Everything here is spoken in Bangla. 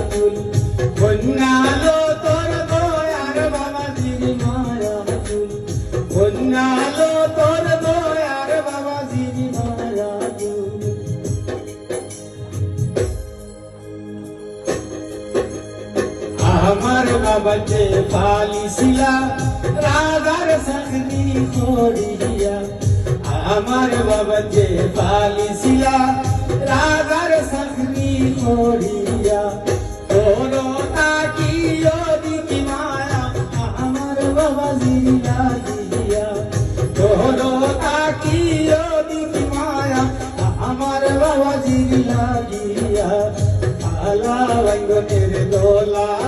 রাতুল বন্যালো তোর দয়ার বাবা জিনি মা রাতুল বন্যালো তোর দয়ার বাবা জিনি মা রাতুল আমার বাবা পালিছিলা রাধার সঙ্গী করিয়া। আমার বাবা পালিছিলা রাধার সঙ্গী করিয়া। জিলা দিয়া তোর তাকি দিকি মায়া আমার বাবা জিলা দিয়া আলা রঙ্গনের দোলা